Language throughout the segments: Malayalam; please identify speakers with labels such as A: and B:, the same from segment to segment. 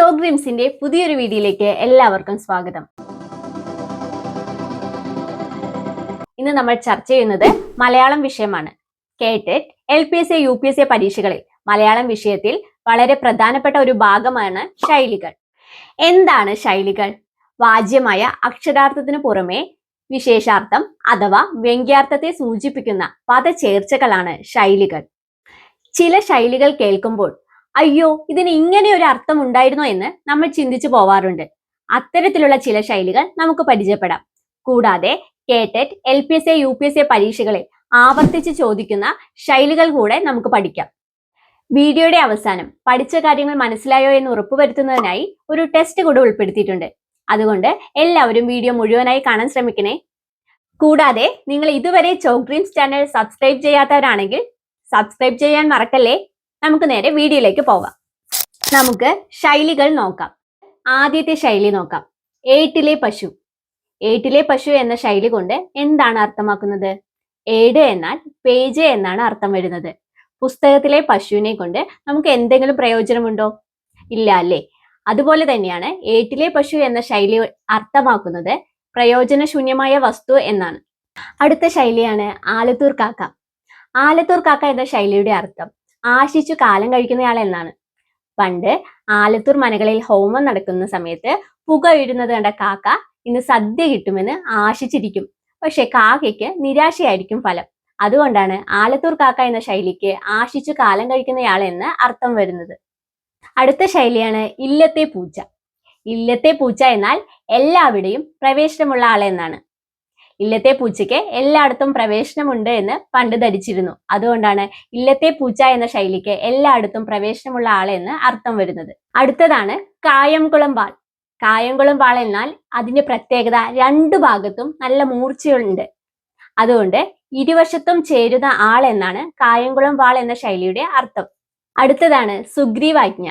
A: ഷോഗ്രിംസിന്റെ പുതിയൊരു വീഡിയോയിലേക്ക് എല്ലാവർക്കും സ്വാഗതം ഇന്ന് നമ്മൾ ചർച്ച ചെയ്യുന്നത് മലയാളം വിഷയമാണ് കേട്ടറ്റ് L P S A U P S A പരീക്ഷകളിൽ മലയാളം വിഷയത്തിൽ വളരെ പ്രധാനപ്പെട്ട ഒരു ഭാഗമാണ് ശൈലികൾ എന്താണ് ശൈലികൾ വാജ്യമായ അക്ഷരാർത്ഥത്തിന് പുറമെ വിശേഷാർത്ഥം അഥവാ വ്യംഗ്യാർത്ഥത്തെ സൂചിപ്പിക്കുന്ന ചേർച്ചകളാണ് ശൈലികൾ ചില ശൈലികൾ കേൾക്കുമ്പോൾ അയ്യോ ഇതിന് ഇങ്ങനെ ഒരു അർത്ഥം ഉണ്ടായിരുന്നോ എന്ന് നമ്മൾ ചിന്തിച്ചു പോവാറുണ്ട് അത്തരത്തിലുള്ള ചില ശൈലികൾ നമുക്ക് പരിചയപ്പെടാം കൂടാതെ കേട്ടറ്റ് L P S A U P S A പരീക്ഷകളിൽ ആവർത്തിച്ച് ചോദിക്കുന്ന ശൈലികൾ കൂടെ നമുക്ക് പഠിക്കാം വീഡിയോയുടെ അവസാനം പഠിച്ച കാര്യങ്ങൾ മനസ്സിലായോ എന്ന് ഉറപ്പുവരുത്തുന്നതിനായി ഒരു ടെസ്റ്റ് കൂടെ ഉൾപ്പെടുത്തിയിട്ടുണ്ട് അതുകൊണ്ട് എല്ലാവരും വീഡിയോ മുഴുവനായി കാണാൻ ശ്രമിക്കണേ കൂടാതെ നിങ്ങൾ ഇതുവരെ ചോക്രീൻസ് ചാനൽ സബ്സ്ക്രൈബ് ചെയ്യാത്തവരാണെങ്കിൽ സബ്സ്ക്രൈബ് ചെയ്യാൻ മറക്കല്ലേ നമുക്ക് നേരെ വീഡിയോയിലേക്ക് പോകാം നമുക്ക് ശൈലികൾ നോക്കാം ആദ്യത്തെ ശൈലി നോക്കാം ഏട്ടിലെ പശു ഏട്ടിലെ പശു എന്ന ശൈലി കൊണ്ട് എന്താണ് അർത്ഥമാക്കുന്നത് ഏട് എന്നാൽ പേജ് എന്നാണ് അർത്ഥം വരുന്നത് പുസ്തകത്തിലെ പശുവിനെ കൊണ്ട് നമുക്ക് എന്തെങ്കിലും പ്രയോജനമുണ്ടോ ഇല്ല അല്ലേ അതുപോലെ തന്നെയാണ് ഏട്ടിലെ പശു എന്ന ശൈലി അർത്ഥമാക്കുന്നത് പ്രയോജനശൂന്യമായ വസ്തു എന്നാണ് അടുത്ത ശൈലിയാണ് ആലത്തൂർ കാക്ക ആലത്തൂർ കാക്ക എന്ന ശൈലിയുടെ അർത്ഥം ആശിച്ചു കാലം കഴിക്കുന്നയാൾ എന്നാണ് പണ്ട് ആലത്തൂർ മനകളിൽ ഹോമം നടക്കുന്ന സമയത്ത് പുകയിടുന്നത് കണ്ട കാക്ക ഇന്ന് സദ്യ കിട്ടുമെന്ന് ആശിച്ചിരിക്കും പക്ഷെ കാക്കയ്ക്ക് നിരാശയായിരിക്കും ഫലം അതുകൊണ്ടാണ് ആലത്തൂർ കാക്ക എന്ന ശൈലിക്ക് ആശിച്ചു കാലം കഴിക്കുന്നയാൾ എന്ന് അർത്ഥം വരുന്നത് അടുത്ത ശൈലിയാണ് ഇല്ലത്തെ പൂച്ച ഇല്ലത്തെ പൂച്ച എന്നാൽ എല്ലാവിടെയും പ്രവേശനമുള്ള ആളെന്നാണ് ഇല്ലത്തെ പൂച്ചയ്ക്ക് എല്ലായിടത്തും പ്രവേശനമുണ്ട് എന്ന് പണ്ട് ധരിച്ചിരുന്നു അതുകൊണ്ടാണ് ഇല്ലത്തെ പൂച്ച എന്ന ശൈലിക്ക് എല്ലായിടത്തും പ്രവേശനമുള്ള ആളെ എന്ന് അർത്ഥം വരുന്നത് അടുത്തതാണ് കായംകുളം വാൾ കായംകുളം വാൾ എന്നാൽ അതിന്റെ പ്രത്യേകത രണ്ടു ഭാഗത്തും നല്ല മൂർച്ചയുണ്ട് അതുകൊണ്ട് ഇരുവശത്തും ചേരുന്ന ആൾ എന്നാണ് കായംകുളം വാൾ എന്ന ശൈലിയുടെ അർത്ഥം അടുത്തതാണ് സുഗ്രീവാജ്ഞ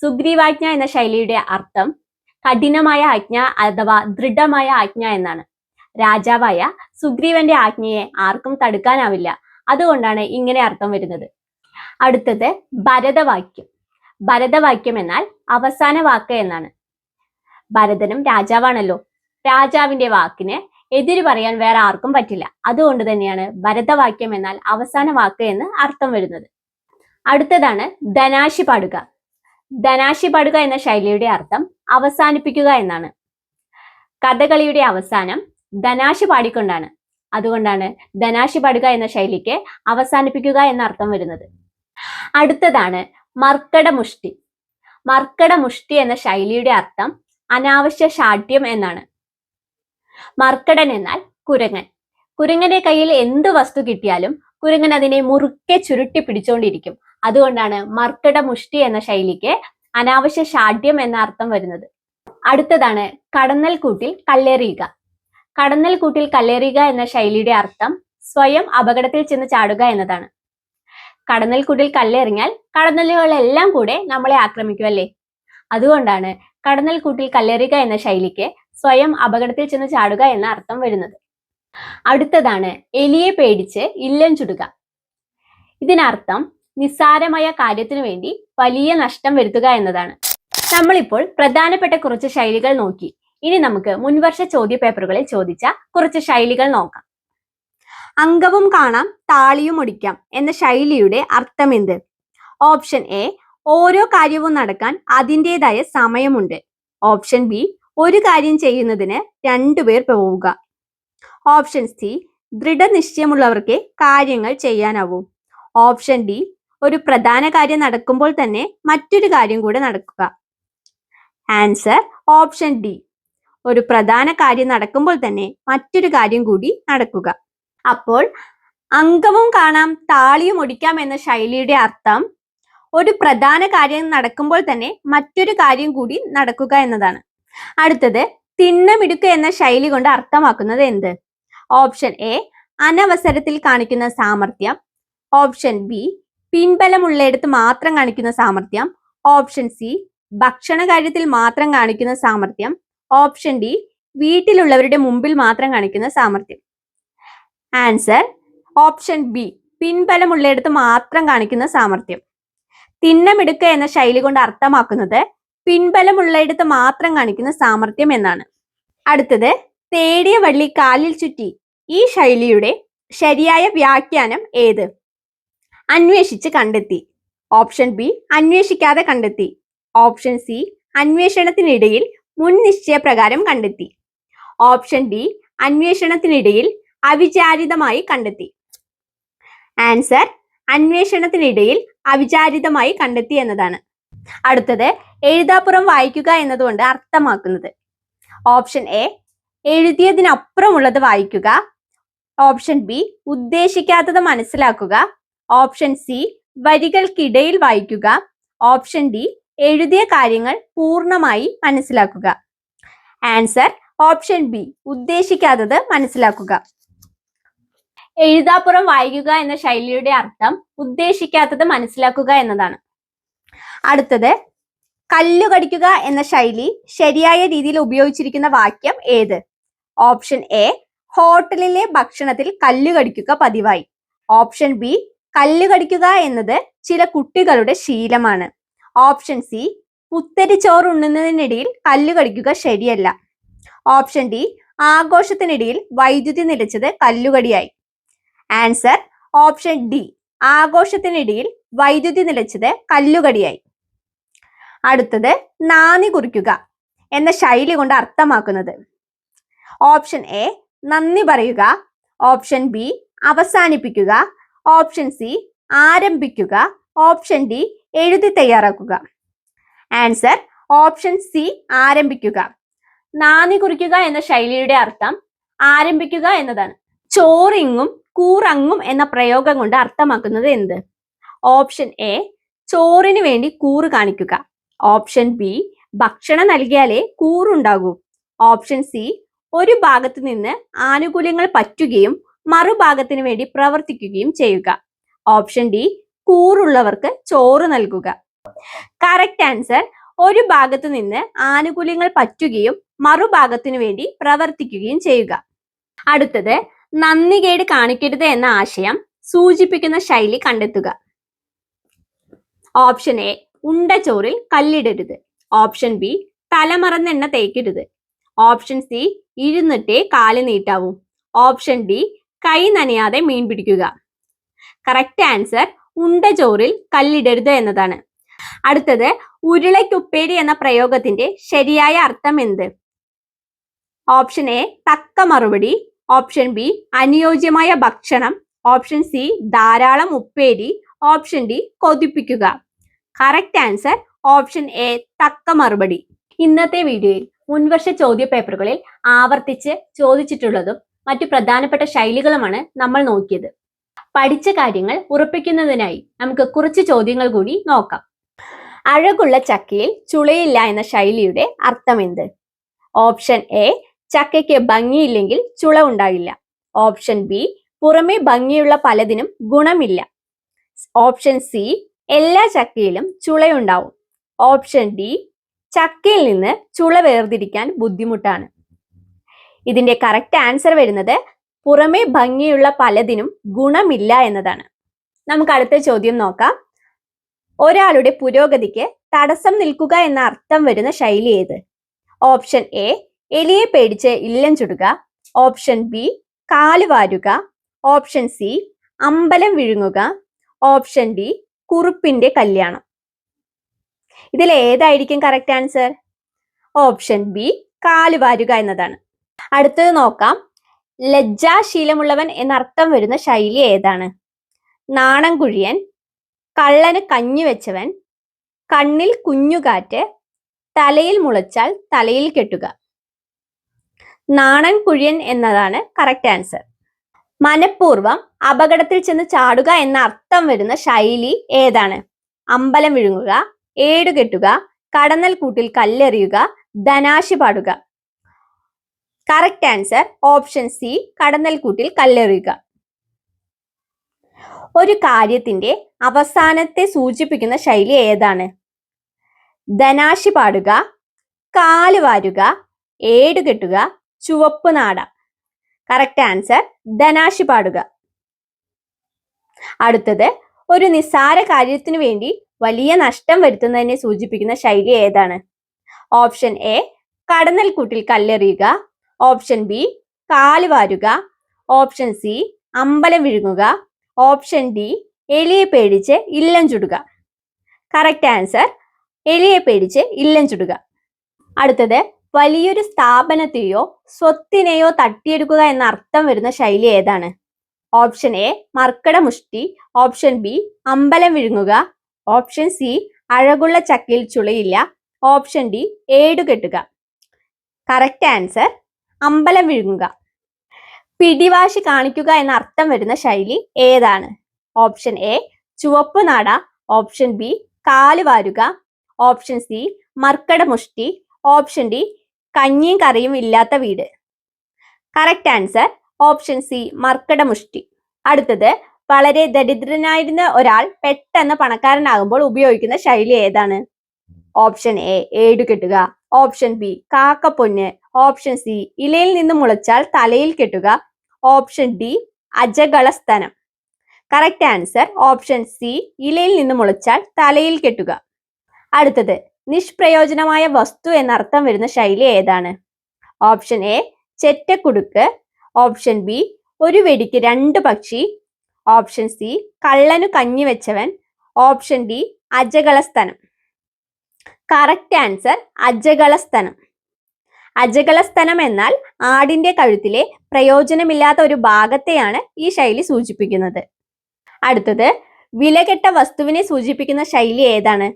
A: സുഗ്രീവാജ്ഞ എന്ന ശൈലിയുടെ അർത്ഥം കഠിനമായ ആജ്ഞ അഥവാ ദൃഢമായ ആജ്ഞ എന്നാണ് രാജാവായ സുഗ്രീവന്റെ ആജ്ഞയെ ആർക്കും തടുക്കാനാവില്ല അതുകൊണ്ടാണ് ഇങ്ങനെ അർത്ഥം വരുന്നത് അടുത്തത് ഭരതവാക്യം ഭരതവാക്യം എന്നാൽ അവസാന വാക്ക് എന്നാണ് ഭരതനും രാജാവാണല്ലോ രാജാവിന്റെ വാക്കിന് എതിര് പറയാൻ വേറെ ആർക്കും പറ്റില്ല അതുകൊണ്ട് തന്നെയാണ് ഭരതവാക്യം എന്നാൽ അവസാന വാക്ക് എന്ന് അർത്ഥം വരുന്നത് അടുത്തതാണ് ധനാശി പാടുക ധനാശി പാടുക എന്ന ശൈലിയുടെ അർത്ഥം അവസാനിപ്പിക്കുക എന്നാണ് കഥകളിയുടെ അവസാനം ധനാശി പാടിക്കൊണ്ടാണ് അതുകൊണ്ടാണ് ധനാശി പാടുക എന്ന ശൈലിക്ക് അവസാനിപ്പിക്കുക എന്ന അർത്ഥം വരുന്നത് അടുത്തതാണ് മർക്കടമുഷ്ടി മർക്കടമുഷ്ടി എന്ന ശൈലിയുടെ അർത്ഥം അനാവശ്യ ഷാഠ്യം എന്നാണ് മർക്കടൻ എന്നാൽ കുരങ്ങൻ കുരങ്ങന്റെ കയ്യിൽ എന്ത് വസ്തു കിട്ടിയാലും കുരങ്ങൻ അതിനെ മുറുക്കെ ചുരുട്ടി പിടിച്ചുകൊണ്ടിരിക്കും അതുകൊണ്ടാണ് മർക്കട മുഷ്ടി എന്ന ശൈലിക്ക് അനാവശ്യ ഷാഠ്യം എന്ന അർത്ഥം വരുന്നത് അടുത്തതാണ് കടന്നൽ കൂട്ടിൽ കല്ലെറിയുക കടന്നൽ കൂട്ടിൽ കല്ലേറിയുക എന്ന ശൈലിയുടെ അർത്ഥം സ്വയം അപകടത്തിൽ ചെന്ന് ചാടുക എന്നതാണ് കടന്നൽ കൂട്ടിൽ കല്ലെറിഞ്ഞാൽ കടന്നലുകളെല്ലാം കൂടെ നമ്മളെ ആക്രമിക്കുമല്ലേ അതുകൊണ്ടാണ് കടന്നൽ കൂട്ടിൽ കല്ലെറിയുക എന്ന ശൈലിക്ക് സ്വയം അപകടത്തിൽ ചെന്ന് ചാടുക എന്ന അർത്ഥം വരുന്നത് അടുത്തതാണ് എലിയെ പേടിച്ച് ഇല്ലം ചുടുക ഇതിനർത്ഥം നിസ്സാരമായ കാര്യത്തിനു വേണ്ടി വലിയ നഷ്ടം വരുത്തുക എന്നതാണ് നമ്മളിപ്പോൾ പ്രധാനപ്പെട്ട കുറച്ച് ശൈലികൾ നോക്കി ഇനി നമുക്ക് മുൻവർഷ ചോദ്യ പേപ്പറുകളിൽ ചോദിച്ച കുറച്ച് ശൈലികൾ നോക്കാം അംഗവും കാണാം താളിയും ഒടിക്കാം എന്ന ശൈലിയുടെ അർത്ഥം എന്ത് ഓപ്ഷൻ എ ഓരോ കാര്യവും നടക്കാൻ അതിൻ്റെതായ സമയമുണ്ട് ഓപ്ഷൻ ബി ഒരു കാര്യം ചെയ്യുന്നതിന് രണ്ടുപേർ പോവുക ഓപ്ഷൻ സി ദൃഢനിശ്ചയമുള്ളവർക്ക് കാര്യങ്ങൾ ചെയ്യാനാവും ഓപ്ഷൻ ഡി ഒരു പ്രധാന കാര്യം നടക്കുമ്പോൾ തന്നെ മറ്റൊരു കാര്യം കൂടെ നടക്കുക ആൻസർ ഓപ്ഷൻ ഡി ഒരു പ്രധാന കാര്യം നടക്കുമ്പോൾ തന്നെ മറ്റൊരു കാര്യം കൂടി നടക്കുക അപ്പോൾ അംഗവും കാണാം താളിയും ഒടിക്കാം എന്ന ശൈലിയുടെ അർത്ഥം ഒരു പ്രധാന കാര്യം നടക്കുമ്പോൾ തന്നെ മറ്റൊരു കാര്യം കൂടി നടക്കുക എന്നതാണ് അടുത്തത് തിണ്ണമിടുക്ക് എന്ന ശൈലി കൊണ്ട് അർത്ഥമാക്കുന്നത് എന്ത് ഓപ്ഷൻ എ അനവസരത്തിൽ കാണിക്കുന്ന സാമർഥ്യം ഓപ്ഷൻ ബി പിൻബലമുള്ളയിടത്ത് മാത്രം കാണിക്കുന്ന സാമർഥ്യം ഓപ്ഷൻ സി ഭക്ഷണ കാര്യത്തിൽ മാത്രം കാണിക്കുന്ന സാമർഥ്യം ഓപ്ഷൻ ഡി വീട്ടിലുള്ളവരുടെ മുമ്പിൽ മാത്രം കാണിക്കുന്ന സാമർഥ്യം ആൻസർ ഓപ്ഷൻ ബി പിൻബലമുള്ളയിടത്ത് മാത്രം കാണിക്കുന്ന സാമർഥ്യം തിന്നമെടുക്കുക എന്ന ശൈലി കൊണ്ട് അർത്ഥമാക്കുന്നത് പിൻബലമുള്ളയിടത്ത് മാത്രം കാണിക്കുന്ന സാമർഥ്യം എന്നാണ് അടുത്തത് തേടിയ വള്ളി കാലിൽ ചുറ്റി ഈ ശൈലിയുടെ ശരിയായ വ്യാഖ്യാനം ഏത് അന്വേഷിച്ച് കണ്ടെത്തി ഓപ്ഷൻ ബി അന്വേഷിക്കാതെ കണ്ടെത്തി ഓപ്ഷൻ സി അന്വേഷണത്തിനിടയിൽ മുൻ നിശ്ചയപ്രകാരം കണ്ടെത്തി ഓപ്ഷൻ ഡി അന്വേഷണത്തിനിടയിൽ അവിചാരിതമായി കണ്ടെത്തി ആൻസർ അന്വേഷണത്തിനിടയിൽ അവിചാരിതമായി കണ്ടെത്തി എന്നതാണ് അടുത്തത് എഴുതാപ്പുറം വായിക്കുക എന്നതുകൊണ്ട് അർത്ഥമാക്കുന്നത് ഓപ്ഷൻ എ എഴുതിയതിനപ്പുറമുള്ളത് വായിക്കുക ഓപ്ഷൻ ബി ഉദ്ദേശിക്കാത്തത് മനസ്സിലാക്കുക ഓപ്ഷൻ സി വരികൾക്കിടയിൽ വായിക്കുക ഓപ്ഷൻ ഡി എഴുതിയ കാര്യങ്ങൾ പൂർണ്ണമായി മനസ്സിലാക്കുക ആൻസർ ഓപ്ഷൻ ബി ഉദ്ദേശിക്കാത്തത് മനസ്സിലാക്കുക എഴുതാപ്പുറം വായിക്കുക എന്ന ശൈലിയുടെ അർത്ഥം ഉദ്ദേശിക്കാത്തത് മനസ്സിലാക്കുക എന്നതാണ് അടുത്തത് കല്ലുകടിക്കുക എന്ന ശൈലി ശരിയായ രീതിയിൽ ഉപയോഗിച്ചിരിക്കുന്ന വാക്യം ഏത് ഓപ്ഷൻ എ ഹോട്ടലിലെ ഭക്ഷണത്തിൽ കല്ലുകടിക്കുക പതിവായി ഓപ്ഷൻ ബി കല്ലുകടിക്കുക എന്നത് ചില കുട്ടികളുടെ ശീലമാണ് ഓപ്ഷൻ സി പുത്തരി ചോറ് ഉണ്ണുന്നതിനിടയിൽ കല്ല് കടിക്കുക ശരിയല്ല ഓപ്ഷൻ ഡി ആഘോഷത്തിനിടയിൽ വൈദ്യുതി നിലച്ചത് കല്ലുകടിയായി ആൻസർ ഓപ്ഷൻ ഡി ആഘോഷത്തിനിടയിൽ വൈദ്യുതി നിലച്ചത് കല്ലുകടിയായി അടുത്തത് നാന്ദി കുറിക്കുക എന്ന ശൈലി കൊണ്ട് അർത്ഥമാക്കുന്നത് ഓപ്ഷൻ എ നന്ദി പറയുക ഓപ്ഷൻ ബി അവസാനിപ്പിക്കുക ഓപ്ഷൻ സി ആരംഭിക്കുക ഓപ്ഷൻ ഡി എഴുതി തയ്യാറാക്കുക ആൻസർ ഓപ്ഷൻ സി ആരംഭിക്കുക നാന്ദി കുറിക്കുക എന്ന ശൈലിയുടെ അർത്ഥം ആരംഭിക്കുക എന്നതാണ് ചോറിങ്ങും കൂറങ്ങും എന്ന പ്രയോഗം കൊണ്ട് അർത്ഥമാക്കുന്നത് എന്ത് ഓപ്ഷൻ എ ചോറിന് വേണ്ടി കൂറ് കാണിക്കുക ഓപ്ഷൻ ബി ഭക്ഷണം നൽകിയാലേ കൂറുണ്ടാകൂ ഓപ്ഷൻ സി ഒരു ഭാഗത്ത് നിന്ന് ആനുകൂല്യങ്ങൾ പറ്റുകയും മറുഭാഗത്തിന് വേണ്ടി പ്രവർത്തിക്കുകയും ചെയ്യുക ഓപ്ഷൻ ഡി കൂറുള്ളവർക്ക് ചോറ് നൽകുക കറക്റ്റ് ആൻസർ ഒരു ഭാഗത്തു നിന്ന് ആനുകൂല്യങ്ങൾ പറ്റുകയും മറുഭാഗത്തിനു വേണ്ടി പ്രവർത്തിക്കുകയും ചെയ്യുക അടുത്തത് കേട് കാണിക്കരുത് എന്ന ആശയം സൂചിപ്പിക്കുന്ന ശൈലി കണ്ടെത്തുക ഓപ്ഷൻ എ ഉണ്ട ചോറിൽ കല്ലിടരുത് ഓപ്ഷൻ ബി തലമറന്നെണ്ണ തേക്കരുത് ഓപ്ഷൻ സി ഇരുന്നിട്ടേ കാല് നീട്ടാവൂ ഓപ്ഷൻ ഡി കൈ നനയാതെ മീൻ പിടിക്കുക കറക്റ്റ് ആൻസർ ഉണ്ടചോറിൽ കല്ലിടരുത് എന്നതാണ് അടുത്തത് ഉരുളയ്ക്കുപ്പേരി എന്ന പ്രയോഗത്തിന്റെ ശരിയായ അർത്ഥം എന്ത് ഓപ്ഷൻ എ തക്ക മറുപടി ഓപ്ഷൻ ബി അനുയോജ്യമായ ഭക്ഷണം ഓപ്ഷൻ സി ധാരാളം ഉപ്പേരി ഓപ്ഷൻ ഡി കൊതിപ്പിക്കുക കറക്റ്റ് ആൻസർ ഓപ്ഷൻ എ തക്ക മറുപടി ഇന്നത്തെ വീഡിയോയിൽ മുൻവർഷ ചോദ്യ പേപ്പറുകളിൽ ആവർത്തിച്ച് ചോദിച്ചിട്ടുള്ളതും മറ്റു പ്രധാനപ്പെട്ട ശൈലികളുമാണ് നമ്മൾ നോക്കിയത് പഠിച്ച കാര്യങ്ങൾ ഉറപ്പിക്കുന്നതിനായി നമുക്ക് കുറച്ച് ചോദ്യങ്ങൾ കൂടി നോക്കാം അഴകുള്ള ചക്കയിൽ ചുളയില്ല എന്ന ശൈലിയുടെ അർത്ഥം എന്ത് ഓപ്ഷൻ എ ചക്കയ്ക്ക് ഭംഗിയില്ലെങ്കിൽ ചുള ഉണ്ടാകില്ല ഓപ്ഷൻ ബി പുറമേ ഭംഗിയുള്ള പലതിനും ഗുണമില്ല ഓപ്ഷൻ സി എല്ലാ ചക്കയിലും ചുളയുണ്ടാവും ഓപ്ഷൻ ഡി ചക്കയിൽ നിന്ന് ചുള വേർതിരിക്കാൻ ബുദ്ധിമുട്ടാണ് ഇതിന്റെ കറക്റ്റ് ആൻസർ വരുന്നത് പുറമേ ഭംഗിയുള്ള പലതിനും ഗുണമില്ല എന്നതാണ് നമുക്ക് അടുത്ത ചോദ്യം നോക്കാം ഒരാളുടെ പുരോഗതിക്ക് തടസ്സം നിൽക്കുക എന്ന അർത്ഥം വരുന്ന ശൈലി ഏത് ഓപ്ഷൻ എ എലിയെ പേടിച്ച് ഇല്ലം ചുടുക ഓപ്ഷൻ ബി കാലുവാരുക ഓപ്ഷൻ സി അമ്പലം വിഴുങ്ങുക ഓപ്ഷൻ ഡി കുറുപ്പിന്റെ കല്യാണം ഇതിൽ ഏതായിരിക്കും കറക്റ്റ് ആൻസർ ഓപ്ഷൻ ബി കാലുവാരുക എന്നതാണ് അടുത്തത് നോക്കാം ലജ്ജാശീലമുള്ളവൻ എന്നർത്ഥം വരുന്ന ശൈലി ഏതാണ് നാണംകുഴിയൻ കള്ളന് കഞ്ഞുവെച്ചവൻ കണ്ണിൽ കുഞ്ഞുകാറ്റ് തലയിൽ മുളച്ചാൽ തലയിൽ കെട്ടുക നാണൻ കുഴിയൻ എന്നതാണ് കറക്റ്റ് ആൻസർ മനഃപൂർവ്വം അപകടത്തിൽ ചെന്ന് ചാടുക എന്ന അർത്ഥം വരുന്ന ശൈലി ഏതാണ് അമ്പലം വിഴുങ്ങുക ഏടുകെട്ടുക കടന്നൽ കൂട്ടിൽ കല്ലെറിയുക ധനാശി പാടുക കറക്റ്റ് ആൻസർ ഓപ്ഷൻ സി കടന്നൽക്കൂട്ടിൽ കല്ലെറിയുക ഒരു കാര്യത്തിന്റെ അവസാനത്തെ സൂചിപ്പിക്കുന്ന ശൈലി ഏതാണ് ധനാശി പാടുക കാല് വാരുക ഏടുകെട്ടുക ചുവപ്പ് നാട കറക്റ്റ് ആൻസർ ധനാശി പാടുക അടുത്തത് ഒരു നിസ്സാര കാര്യത്തിനു വേണ്ടി വലിയ നഷ്ടം വരുത്തുന്നതിനെ സൂചിപ്പിക്കുന്ന ശൈലി ഏതാണ് ഓപ്ഷൻ എ കൂട്ടിൽ കല്ലെറിയുക ഓപ്ഷൻ ബി കാലുവാരുക ഓപ്ഷൻ സി അമ്പലം വിഴുങ്ങുക ഓപ്ഷൻ ഡി എലിയെ പേടിച്ച് ഇല്ലം ചുടുക കറക്റ്റ് ആൻസർ എലിയെ പേടിച്ച് ഇല്ലം ചുടുക അടുത്തത് വലിയൊരു സ്ഥാപനത്തെയോ സ്വത്തിനെയോ തട്ടിയെടുക്കുക എന്ന അർത്ഥം വരുന്ന ശൈലി ഏതാണ് ഓപ്ഷൻ എ മുഷ്ടി ഓപ്ഷൻ ബി അമ്പലം വിഴുങ്ങുക ഓപ്ഷൻ സി അഴകുള്ള ചക്കിൽ ചുളയില്ല ഓപ്ഷൻ ഡി ഏടുകെട്ടുക കറക്റ്റ് ആൻസർ അമ്പലം വിഴുങ്ങുക പിടിവാശി കാണിക്കുക എന്ന അർത്ഥം വരുന്ന ശൈലി ഏതാണ് ഓപ്ഷൻ എ ചുവപ്പ് നാട ഓപ്ഷൻ ബി കാല് വാരുക ഓപ്ഷൻ സി മർക്കട മുഷ്ടി ഓപ്ഷൻ ഡി കഞ്ഞിയും കറിയും ഇല്ലാത്ത വീട് കറക്റ്റ് ആൻസർ ഓപ്ഷൻ സി മർക്കട മുഷ്ടി അടുത്തത് വളരെ ദരിദ്രനായിരുന്ന ഒരാൾ പെട്ടെന്ന് പണക്കാരനാകുമ്പോൾ ഉപയോഗിക്കുന്ന ശൈലി ഏതാണ് ഓപ്ഷൻ എ ഏടുകെട്ടുക ഓപ്ഷൻ ബി കാക്കപ്പൊന്ന് ഓപ്ഷൻ സി ഇലയിൽ നിന്ന് മുളച്ചാൽ തലയിൽ കെട്ടുക ഓപ്ഷൻ ഡി അജകളസ്തനം കറക്റ്റ് ആൻസർ ഓപ്ഷൻ സി ഇലയിൽ നിന്ന് മുളച്ചാൽ തലയിൽ കെട്ടുക അടുത്തത് നിഷ്പ്രയോജനമായ വസ്തു എന്നർത്ഥം വരുന്ന ശൈലി ഏതാണ് ഓപ്ഷൻ എ ചെറ്റക്കുടുക്ക് ഓപ്ഷൻ ബി ഒരു വെടിക്ക് രണ്ട് പക്ഷി ഓപ്ഷൻ സി കള്ളനു കഞ്ഞി വെച്ചവൻ ഓപ്ഷൻ ഡി അജകളസ്തനം കറക്റ്റ് ആൻസർ അജകളസ്തനം അജഗലസ്തനം എന്നാൽ ആടിന്റെ കഴുത്തിലെ പ്രയോജനമില്ലാത്ത ഒരു ഭാഗത്തെയാണ് ഈ ശൈലി സൂചിപ്പിക്കുന്നത് അടുത്തത് വിലകെട്ട വസ്തുവിനെ സൂചിപ്പിക്കുന്ന ശൈലി ഏതാണ്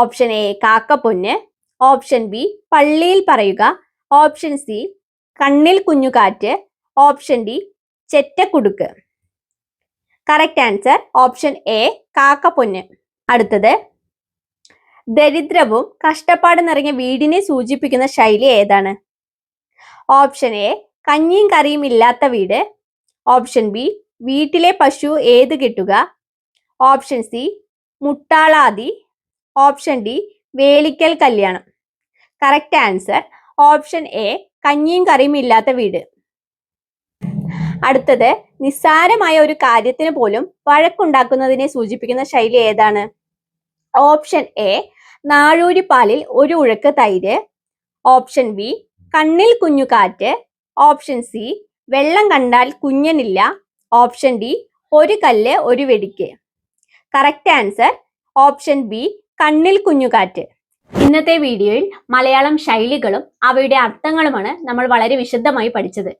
A: ഓപ്ഷൻ എ കാക്കപ്പൊന്ന് ഓപ്ഷൻ ബി പള്ളിയിൽ പറയുക ഓപ്ഷൻ സി കണ്ണിൽ കുഞ്ഞുകാറ്റ് ഓപ്ഷൻ ഡി ചെറ്റക്കുടുക്ക് കറക്റ്റ് ആൻസർ ഓപ്ഷൻ എ കാക്കപ്പൊന്ന് അടുത്തത് ദരിദ്രവും കഷ്ടപ്പാട് നിറഞ്ഞ വീടിനെ സൂചിപ്പിക്കുന്ന ശൈലി ഏതാണ് ഓപ്ഷൻ എ കഞ്ഞിയും കറിയും ഇല്ലാത്ത വീട് ഓപ്ഷൻ ബി വീട്ടിലെ പശു ഏത് കിട്ടുക ഓപ്ഷൻ സി മുട്ടാളാതി ഓപ്ഷൻ ഡി വേലിക്കൽ കല്യാണം കറക്റ്റ് ആൻസർ ഓപ്ഷൻ എ കഞ്ഞിയും കറിയും ഇല്ലാത്ത വീട് അടുത്തത് നിസ്സാരമായ ഒരു കാര്യത്തിന് പോലും വഴക്കുണ്ടാക്കുന്നതിനെ സൂചിപ്പിക്കുന്ന ശൈലി ഏതാണ് ഓപ്ഷൻ എ നാഴൂരി പാലിൽ ഒരു ഉഴക്ക് തൈര് ഓപ്ഷൻ ബി കണ്ണിൽ കുഞ്ഞുകാറ്റ് ഓപ്ഷൻ സി വെള്ളം കണ്ടാൽ കുഞ്ഞനില്ല ഓപ്ഷൻ ഡി ഒരു കല്ല് ഒരു വെടിക്ക് കറക്റ്റ് ആൻസർ ഓപ്ഷൻ ബി കണ്ണിൽ കുഞ്ഞുകാറ്റ് ഇന്നത്തെ വീഡിയോയിൽ മലയാളം ശൈലികളും അവയുടെ അർത്ഥങ്ങളുമാണ് നമ്മൾ വളരെ വിശദമായി പഠിച്ചത്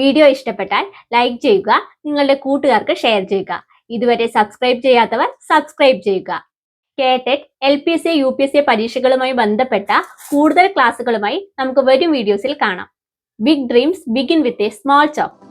A: വീഡിയോ ഇഷ്ടപ്പെട്ടാൽ ലൈക്ക് ചെയ്യുക നിങ്ങളുടെ കൂട്ടുകാർക്ക് ഷെയർ ചെയ്യുക ഇതുവരെ സബ്സ്ക്രൈബ് ചെയ്യാത്തവർ സബ്സ്ക്രൈബ് ചെയ്യുക കേടെക് L P S C U P S C പരീക്ഷകളുമായി ബന്ധപ്പെട്ട കൂടുതൽ ക്ലാസ്സുകളുമായി നമുക്ക് വരും വീഡിയോസിൽ കാണാം big dreams begin with a small chop